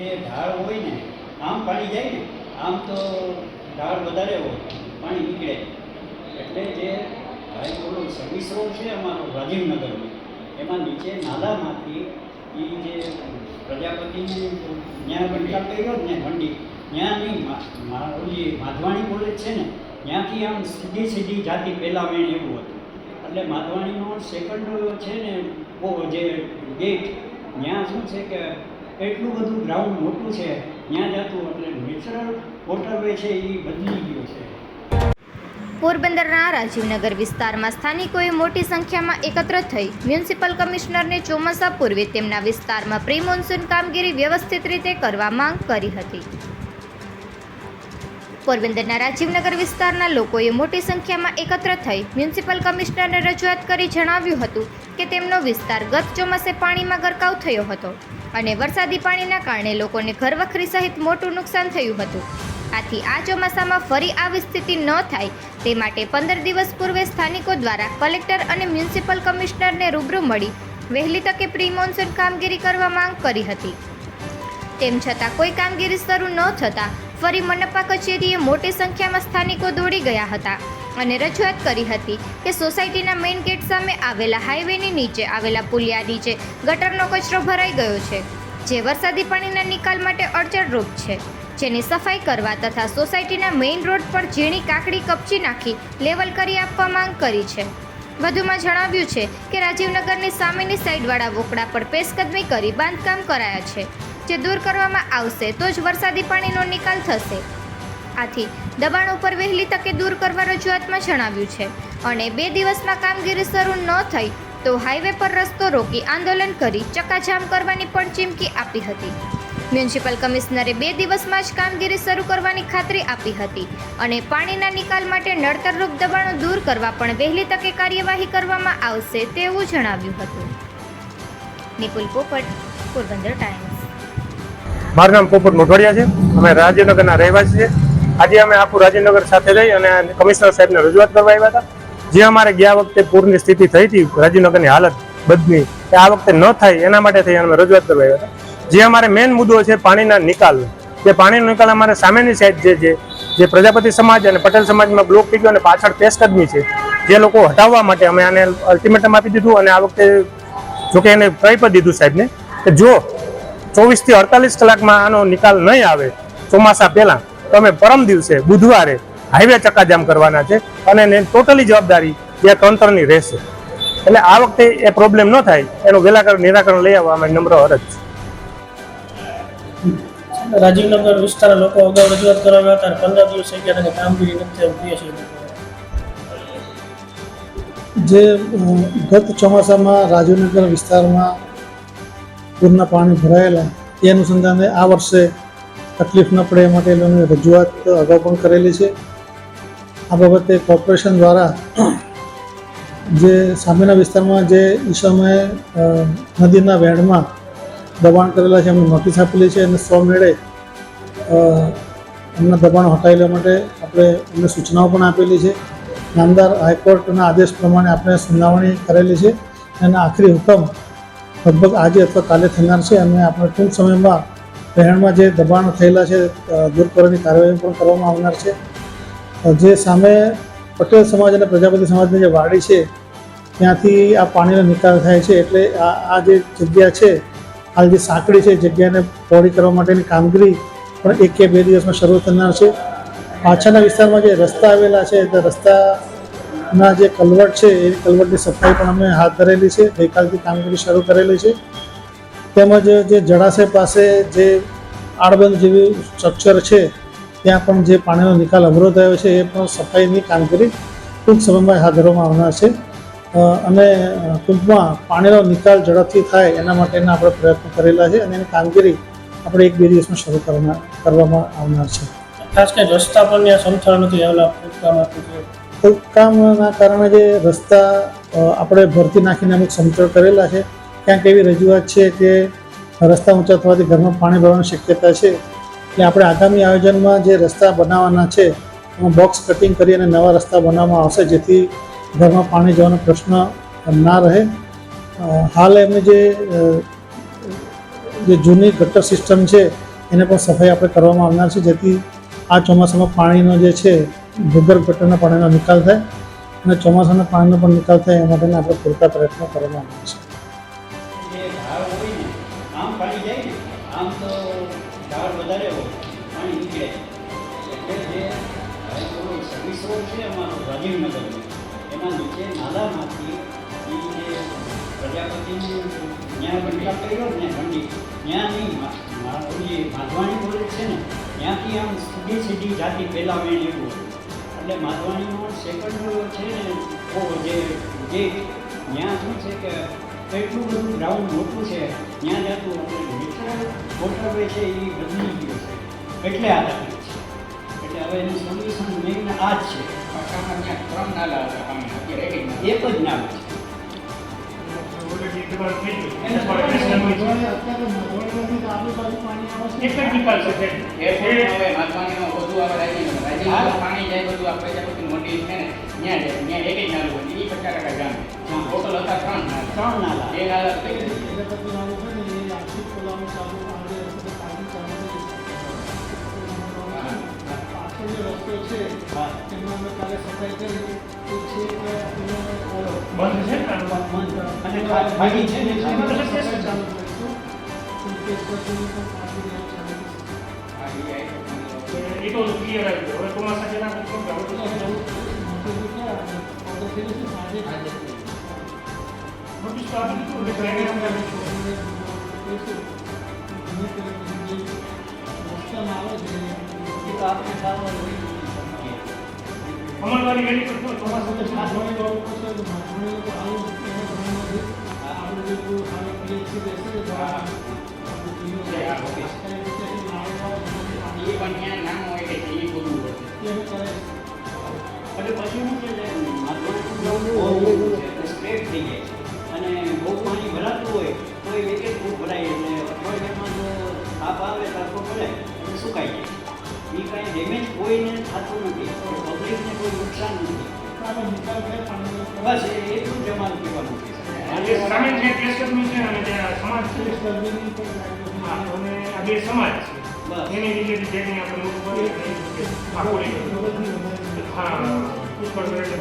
જે ઢાળ હોય ને, આમ પાણી જાય ને, આમ તો ઢાળ વધારે હોય, પાણી નીકળે. એટલે જે ભાઈ ઓલો સર્વિસ રોડ છે અમારો રાજીવનગરનો, એમાં નીચે નાલામાંથી એ જે પ્રજાપતિને ત્યાં નિકાલ કર્યો ને મંડી ત્યાં નહીં મા- મા- ઓલી માધવાણી કોલેજ છે ને, ત્યાંથી આમ સીધી સીધી જાતી પહેલાં વેણ એવું હતું. એટલે માધવાણીનો સેકન્ડ છે ને જે ગેટ ત્યાં શું છે કે એટલું બધું ગ્રાઉન્ડ મોટું છે, ત્યાં જતું એટલે નેચરલ વોટરવે છે એ બદલી ગયો છે. પોરબંદરના રાજીવનગર વિસ્તારમાં સ્થાનિકોએ મોટી સંખ્યામાં એકત્ર થઈ મ્યુનિસિપલ કમિશનરને ચોમાસા પૂર્વે તેમના વિસ્તારમાં પ્રી મોન્સૂન કામગીરી વ્યવસ્થિત રીતે કરવા માંગ કરી હતી. પોરબંદરના રાજીવનગર વિસ્તારના લોકોએ મોટી સંખ્યામાં એકત્ર થઈ મ્યુનિસિપલ કમિશનરને રજૂઆત કરી જણાવ્યું હતું કે તેમનો વિસ્તાર ગત ચોમાસે પાણીમાં ગરકાવ થયો હતો અને વરસાદી પાણીના કારણે લોકોને ઘરવખરી સહિત મોટું નુકસાન થયું હતું. આથી આ ચોમાસામાં ફરી આવી સ્થિતિ ન થાય તે માટે પંદર દિવસ પૂર્વે સ્થાનિકો દ્વારા કલેક્ટર અને મ્યુનિસિપલ કમિશનરને રૂબરૂ મળી વહેલી તકે પ્રી મોન્સૂન કામગીરી કરવા માંગ કરી હતી. તેમ છતાં કોઈ કામગીરી શરૂ ન થતાં ફરી મનપા કચેરીએ મોટી સંખ્યામાં સ્થાનિકો દોડી ગયા હતા. અને રજૂઆત કરી હતી કે સોસાયટીના મેઇન ગેટ સામે આવેલા હાઈવેની નીચે આવેલા પુલિયા નીચે ગટરનો કચરો ભરાઈ ગયો છે, જે વરસાદી પાણીના નિકાલ માટે અડચણરૂપ છે. જેની સફાઈ કરવા તથા સોસાયટીના મેઇન રોડ પર ઝીણી કાકડી કપચી નાખી લેવલ કરી આપવા માંગ કરી છે. વધુમાં જણાવ્યું છે કે રાજીવનગરની સામેની સાઈડવાળા વોકડા પર પેશકદમી કરી બાંધકામ કરાયા છે. જે દૂર કરવામાં આવશે તો જ વરસાદી પાણીનો નિકાલ થશે. આથી દબાણ ઉપર વહેલી તકે દૂર કરવા રજૂઆતમાં જણાવ્યું છે. અને બે દિવસમાં કામગીરી શરૂ ન થઈ તો હાઈવે પર રસ્તો રોકી આંદોલન કરી ચકાજામ કરવાની પણ ચીમકી આપી હતી. મ્યુનિસિપલ કમિશનરે બે દિવસમાં જ કામગીરી શરૂ કરવાની ખાતરી આપી હતી અને પાણીના નિકાલ માટે નડતરરૂપ દબાણો દૂર કરવા પણ વહેલી તકે કાર્યવાહી કરવામાં આવશે તેવું જણાવ્યું હતું. નિપુલ પોપટ, પોરબંદર ટાઈમ્સ. મારું નામ પોપટ મોઢવાડિયા છે. અમે રાજીવનગરના રહેવાસી છે આજે અમે આખું રાજીનગર સાથે જઈ અને કમિશનર સાહેબને રજૂઆત કરવા આવ્યા હતા. જે અમારે ગયા વખતે પૂરની સ્થિતિ થઈ હતી રાજીવનગરની હાલત બદની, એ આ વખતે ન થાય, એના માટે થઈ અમે રજૂઆત કરવા આવ્યા હતા. જે અમારે મેઇન મુદ્દો છે પાણીના નિકાલ જે પાણીનો નિકાલ અમારે સામેની સાઈડ જે છે, જે પ્રજાપતિ સમાજ અને પટેલ સમાજમાં બ્લોક થઈ ગયો અને પાછળ પેશકદમી છે, જે લોકો હટાવવા માટે અમે આને અલ્ટિમેટમ આપી દીધું અને આ વખતે જોકે એને કહી પણ દીધું સાહેબને. કે જો ચોવીસથી અડતાલીસ કલાકમાં આનો નિકાલ નહીં આવે, ચોમાસા પહેલા તો અમે પરમ દિવસે બુધવારે હાઈવે ચક્કાજામ કરવાના છે અને એને ટોટલી જવાબદારી બે તંત્રની રહેશે. એટલે આ વખતે એ પ્રોબ્લેમ ન થાય એનું વહેલા નિરાકરણ લઈ આવવા અમે નમ્ર અરજ છે. રાજીવનગર વિસ્તારના લોકો અગાઉ રજૂઆત કરાવ્યા હતા પંદર દિવસ થઈ ગયા કામગીરી નથી એવું છે. જે ગત ચોમાસામાં રાજીવનગર વિસ્તારમાં પૂરના પાણી ભરાયેલા એ અનુસંધાને આ વર્ષે તકલીફ ન પડે એ માટે એ રજૂઆત અગાઉ પણ કરેલી છે. આ બાબતે કોર્પોરેશન દ્વારા જે સામેના વિસ્તારમાં જે ઈસમે નદીના વહેણમાં દબાણ કરેલા છે એમને નોટિસ આપેલી છે અને સો મેળે એમના દબાણો હટાવી લેવા માટે આપણે એમને સૂચનાઓ પણ આપેલી છે. નામદાર હાઈકોર્ટના આદેશ પ્રમાણે આપણે સુનાવણી કરેલી છે અને આખરી હુકમ લગભગ આજે અથવા કાલે થનાર છે અને આપણે ટૂંક સમયમાં રહેણમાં જે દબાણ થયેલા છે દૂર કરવાની કાર્યવાહી પણ કરવામાં આવનાર છે. જે સામે પટેલ સમાજ અને પ્રજાપતિ સમાજની જે વાડી છે, ત્યાંથી આ પાણીનો નિકાલ થાય છે. એટલે આ આ જે જગ્યા છે હાલ જે સાંકડી છે, જગ્યાને પહોળી કરવા માટેની કામગીરી પણ એક કે બે દિવસમાં શરૂ થનાર છે. પાછળના વિસ્તારમાં જે રસ્તા આવેલા છે, તે રસ્તાના જે કલવટ છે, એ કલવટની સફાઈ પણ અમે હાથ ધરેલી છે. ગઈકાલથી કામગીરી શરૂ કરેલી છે. તેમજ જે જળાશય પાસે જે આડબંધ જેવી સ્ટ્રક્ચર છે ત્યાં પણ જે પાણીનો નિકાલ અવરોધ થયો છે એ પણ સફાઈની કામગીરી ટૂંક સમયમાં હાથ ધરવામાં આવનાર છે. અને ટૂંકમાં પાણીનો નિકાલ ઝડપથી થાય એના માટેના આપણે પ્રયત્નો કરેલા છે અને એની કામગીરી આપણે એક બે દિવસમાં શરૂ કરવા કરવામાં આવનાર છે. ખાસ કરીને રસ્તા પર સમથળ નથી આવેલા કામ ખોદકામના કારણે જે રસ્તા આપણે ભરતી નાખીને અમુક સમતળ કરેલા છે ક્યાંક એવી રજૂઆત છે કે રસ્તા ઊંચા થવાથી ઘરમાં પાણી ભરવાની શક્યતા છે? એટલે આપણે આગામી આયોજનમાં જે રસ્તા બનાવવાના છે, એમાં બોક્સ કટિંગ કરી અને નવા રસ્તા બનાવવામાં આવશે જેથી ઘરમાં પાણી જવાનો પ્રશ્ન ના રહે. હાલ એમની જે જે જૂની ગટર સિસ્ટમ છે, એને પણ સફાઈ આપણે કરવામાં આવનાર છે, જેથી આ ચોમાસામાં પાણીનો જે છે, ભૂગર્ભ ગટરના પાણીનો નિકાલ થાય અને ચોમાસાના પાણીનો પણ નિકાલ થાય એ માટેના આપણે પૂરતા પ્રયત્નો કરવામાં આવ્યા છે. રોડ છે અમારો રાજીવનગરનો એમાં નીચે નાલામાંથી એ જે પ્રજાપતિનું ત્યાં બંકા કર્યો ને બંડી ત્યાંની નહીં મા- મા- ઓલી માધવાણી કોલેજ છે ને ત્યાંથી આમ સીધી સીધી જાતિ પહેલાં મેં હતું એટલે માધવાણીનો સેકન્ડ છે ને જે જે ત્યાં શું છે કે એટલું બધું ગ્રાઉન્ડ મોટું છે ત્યાં જતું આપણે નેચરલ વોટરવે છે એ બદલી ગયો છે એટલે આ એટલે હવે એનું સોલ્યુશન મેઇન આ જ છે. આમાં ત્યાં ત્રણ નાલા હતા પાણી અત્યારે એક જ નાલું. એક જ નામ છે. નાલા. તમારે હતા ત્રણ નાલા ત્રણ નાલા બે છે બંધ છે ને અને ખા- ખાલી છે ને? હા, એ આવી એ તો ક્લિયર આવી ગયો. હવે ચોમાસા જેના હવે નોટિસ તો આપી દીધું એટલે એને એમ લાગે છે. એ તો આપણે સારું હોય. અમલવારી કરી તો ચોમાસા તો એ પણ ત્યાં નામ હોય કે એ બધું હોય એટલે પછી સામે જે કેશવનું છે અને ત્યાં સમાજ છે હા, અને આ બે સમાજ છે. એની નીચે જે કંઈ આપણે લોકો કરીએ એ. હા પુષ્કળ કરે છે.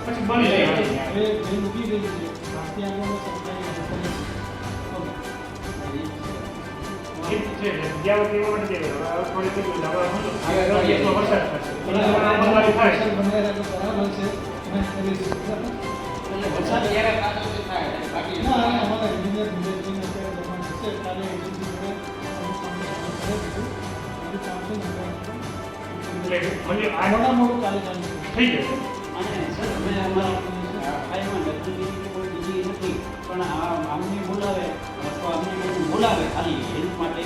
પછી બંધ થઈ જાય. એ છે ગયા વખતે એવા માટે દેવા હવે થોડી થઈ ગયું હવે શું હવે હવે એટલો વરસાદ થશે એટલે અમલવારી થાય એટલે વરસાદ વરસાદ જ્યારે થતો તો થાય બાકી એટલે મને આ થઈ જશે અને સર અમે અમારા ફાઇલમાં લખી કે કોઈ બીજી નથી પણ આ આમને બોલાવે અથવા અમને બોલાવે, ખાલી એના માટે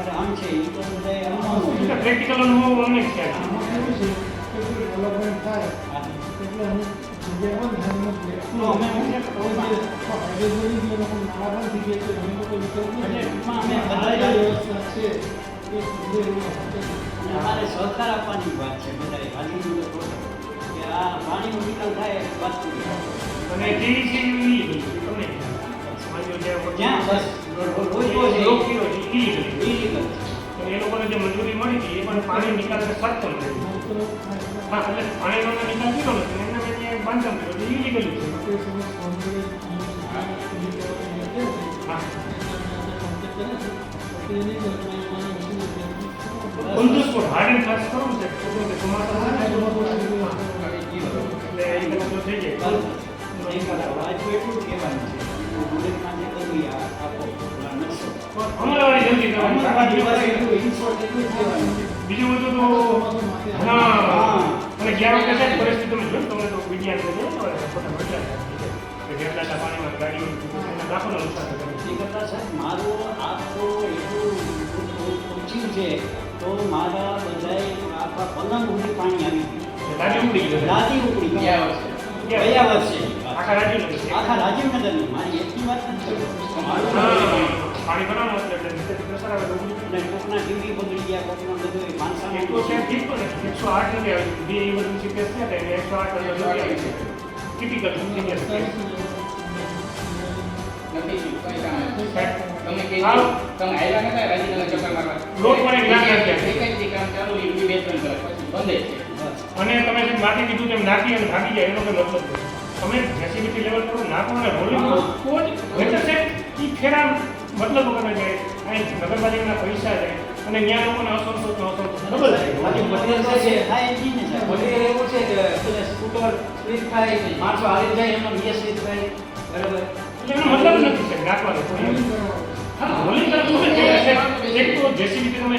ખરે આમ છે એ તો બધાએ અનુભવ. પ્રેક્ટિકલ અનુભવ અમને છે. એટલે ટૂંકમાં અમે બધાએ અને અમારે સહકાર આપવાની વાત છે બધાએ કે આ પાણીનો નિકાલ થાય પાછું અને જેવી છે છે. તમને જ્યાં જ્યાં બસ રોજ રોજ રોજ એ લોકોને જે મંજૂરી મળી હતી, એ પણ પાણી નિકાલ સખ્ત નથી હા, એટલે પાણીનો નિકાલ કર્યો નથી એમને મેં બાંધકામ કર્યું એટલે the spot hard and fast કરવું છે એટલે કહેવાનું છે. આપો પેલા નકશો અમારે વાળી જલ્દી કરવાની બીજું બધું તો હા અને ગયા વખતે જોયું તો વિજ્ઞાન પાણીમાં ગાડીઓ લાખોનો નુકસાન એ કરતાં સાહેબ મારું આખો એટલું છે તો મારા બધાય આખા પલંગ સુધી પાણી આવી લાદી ઉડી ગઈ. ગયું ઉપડી ગઈ. ગયા વર્ષે. ગયા વર્ષે? આખા રાજ્યનું આખા રાજીવનગરની મારી એટલી વાત નથી. ટીવી બગડી ગયા કોકના બધું એકસો આઠ નથી આવી બે ઇમરજન્સી કેસ થયા એટલે એકસો આઠ નથી આવી ટિપિકલ થયું, કંઈ કામ નથી. તમે કે હા. તમે આવ્યા નતા રાજીનામા ચક્કર મારવા? લોક પણ એક રાખ્યા. એક કામ ચાલુ પછી બંધ છે. અને તમે જે માટી કીધું તેમ નાખી અને ભાગી જાય એનો કોઈ મતલબ તમે જેસીબીટી લેવલ પર નાખો અને રોલિંગ જ. એ ફેરા મતલબ વગર જાય. અહીં નગરપાલિકાના પૈસા જાય. અને ત્યાં લોકોને અસંતોષ અસંતોષ ડબલ આજે થાય મટીરિયલ છે હા એ જી ને સાહેબ. મટીરિયલ એવું છે કે પેલા સ્કૂટર સ્લીપ થાય માણસો હાલી જાય એમાં વીએ સ્લીપ થાય. બરાબર. એટલે એનો મતલબ નથી કે રાખવાનો હા રોલિંગ કરો તો એક તો જેસીબી તમે